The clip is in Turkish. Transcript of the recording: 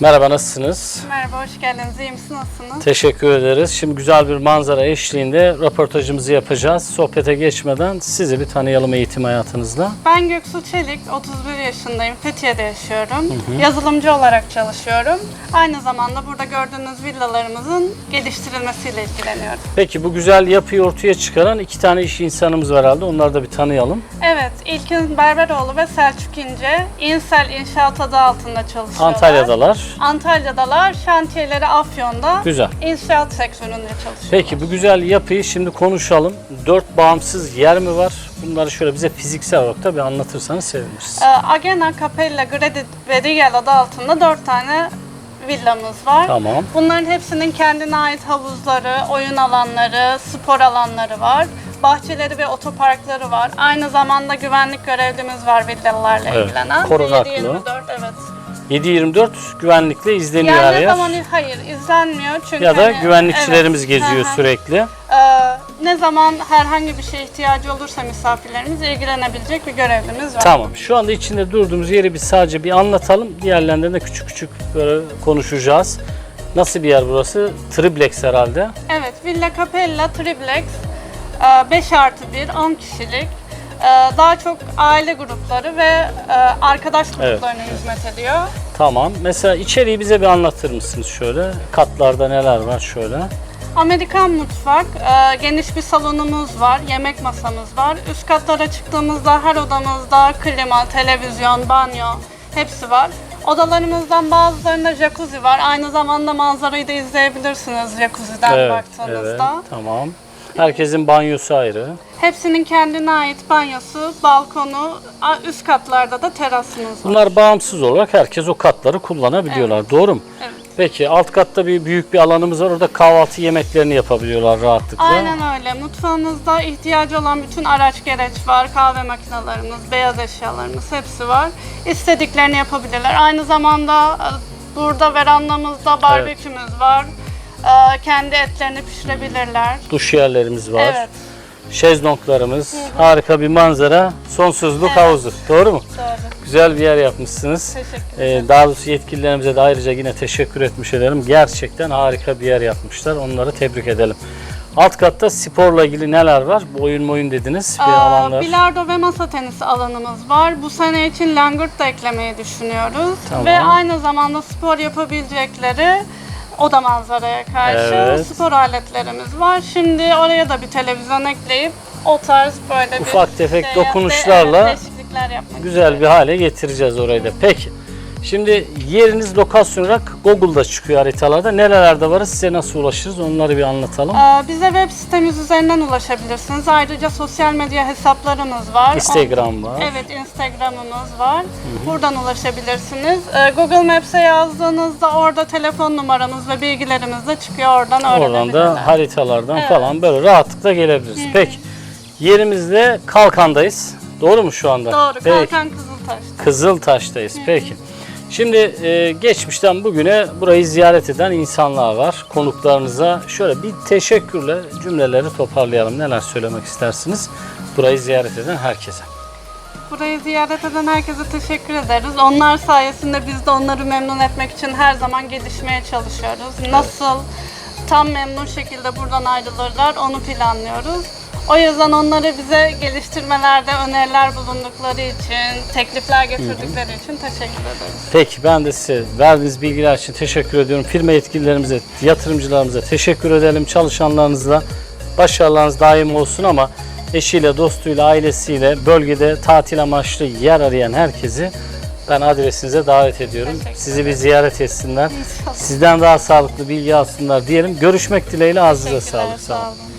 Merhaba nasılsınız? Merhaba, hoş geldiniz. İyi misiniz? Nasılsınız? Teşekkür ederiz. Şimdi güzel bir manzara eşliğinde röportajımızı yapacağız. Sohbete geçmeden sizi bir tanıyalım eğitim hayatınızla. Ben Göksu Çelik, 31 yaşındayım. Fethiye'de yaşıyorum. Yazılımcı olarak çalışıyorum. Aynı zamanda burada gördüğünüz villalarımızın geliştirilmesiyle ilgileniyorum. Peki bu güzel yapıyı ortaya çıkaran iki tane iş insanımız var herhalde. Onları da bir tanıyalım. Evet, İlkin Berberoğlu ve Selçuk İnce, İnsel İnşaat adı altında çalışıyorlar. Antalya'dalar. Antalya'dalar, şantiyeleri Afyon'da. Güzel. İnşaat sektöründe çalışıyorlar. Peki bu güzel yapıyı şimdi konuşalım. Dört bağımsız yer mi var? Bunları şöyle bize fiziksel olarak da bir anlatırsanız seviniriz. Ee, Agena, Capella, Gredi ve Rigel adı altında 4 tane villamız var. Tamam. Bunların hepsinin kendine ait havuzları, oyun alanları, spor alanları var. Bahçeleri ve otoparkları var. Aynı zamanda güvenlik görevlimiz var villalarla Evet, ilgilenen. korunaklı. 7/24, evet. 7-24 güvenlikle izleniyor her Yani ne yer. zaman hayır izlenmiyor çünkü Ya da hani- güvenlikçilerimiz evet, geziyor hı hı. sürekli. Ee, ne zaman herhangi bir şeye ihtiyacı olursa misafirlerimiz ilgilenebilecek bir görevlimiz var. Tamam. Şu anda içinde durduğumuz yeri bir sadece bir anlatalım. Diğerlerinden de küçük küçük böyle konuşacağız. Nasıl bir yer burası? Triplex herhalde. Evet, Villa Capella Triplex 5 artı 1, 10 kişilik. Ee, Daha çok aile grupları ve e, arkadaş gruplarına hizmet ediyor. Tamam. Mesela içeriği bize bir anlatır mısınız şöyle? Katlarda neler var şöyle? Amerikan mutfak, e, geniş bir salonumuz var, yemek masamız var. Üst katlara çıktığımızda her odamızda klima, televizyon, banyo hepsi var. Odalarımızdan bazılarında jacuzzi var. Aynı zamanda manzarayı da izleyebilirsiniz jacuzzi'den baktığınızda. evet, tamam. Herkesin banyosu ayrı. Hepsinin kendine ait banyosu, balkonu, üst katlarda da terasımız var. Bunlar bağımsız olarak herkes o katları kullanabiliyorlar. Doğru mu? Evet. Peki alt katta bir büyük bir alanımız var. Orada kahvaltı yemeklerini yapabiliyorlar rahatlıkla. Aynen öyle. Mutfağımızda ihtiyacı olan bütün araç gereç var. Kahve makinelerimiz, beyaz eşyalarımız hepsi var. İstediklerini yapabilirler. Aynı zamanda e, burada verandamızda barbekümüz var. E, Kendi etlerini pişirebilirler. Duş yerlerimiz var. Evet, Şezlonglarımız, harika bir manzara, sonsuzluk havuzu. Doğru mu? doğru. Güzel bir yer yapmışsınız. Teşekkür ederim. Ee, daha doğrusu yetkililerimize de ayrıca yine teşekkür etmiş ederim. Gerçekten harika bir yer yapmışlar. Onları tebrik edelim. Alt katta sporla ilgili neler var? Bu oyun oyun dediniz bir Aa, alanlar. Bilardo ve masa tenisi alanımız var. Bu sene için langırt da eklemeyi düşünüyoruz. Tamam. Ve aynı zamanda spor yapabilecekleri oda manzaraya karşı Evet. spor aletlerimiz var. Şimdi oraya da bir televizyon ekleyip o tarz böyle Ufak bir tefek şey dokunuşlarla evet, değişiklikler yapmak Güzel bir hale getireceğiz orayı da. Peki. Şimdi yeriniz lokasyon olarak Google'da çıkıyor haritalarda. Nerelerde varız? Size nasıl ulaşırız? Onları bir anlatalım. Aa, Bize web sitemiz üzerinden ulaşabilirsiniz. Ayrıca sosyal medya hesaplarımız var. Instagram var. Evet, Instagram'ımız var. Buradan ulaşabilirsiniz. Ee, Google Maps'e yazdığınızda orada telefon numaramız ve bilgilerimiz de çıkıyor. Oradan Oradan da haritalardan Evet. falan böyle rahatlıkla gelebiliriz. Peki. Yerimizde Kalkan'dayız. Doğru mu şu anda? Doğru, Peki. Kalkan Kızıltaş'ta. Kızıltaş'tayız. Peki. Şimdi e, geçmişten bugüne burayı ziyaret eden insanlar var. Konuklarınıza şöyle bir teşekkürle cümleleri toparlayalım. Neler söylemek istersiniz? Burayı ziyaret eden herkese. Burayı ziyaret eden herkese teşekkür ederiz. Onlar sayesinde biz de onları memnun etmek için her zaman gelişmeye çalışıyoruz. Nasıl tam memnun şekilde buradan ayrılırlar onu planlıyoruz. O yüzden onları bize geliştirmelerde öneriler bulundukları için, teklifler getirdikleri için teşekkür ederiz. Peki ben de size verdiğiniz bilgiler için teşekkür ediyorum. Firma yetkililerimize, yatırımcılarımıza teşekkür edelim. Çalışanlarınızla başarılarınız daim olsun ama eşiyle, dostuyla, ailesiyle bölgede tatil amaçlı yer arayan herkesi ben adresinize davet ediyorum. Teşekkür Sizi bir ziyaret etsinler. İnşallah. Sizden daha sağlıklı bilgi alsınlar diyelim. Görüşmek dileğiyle ağzınıza Teşekkürler, sağlık. Sağ olun.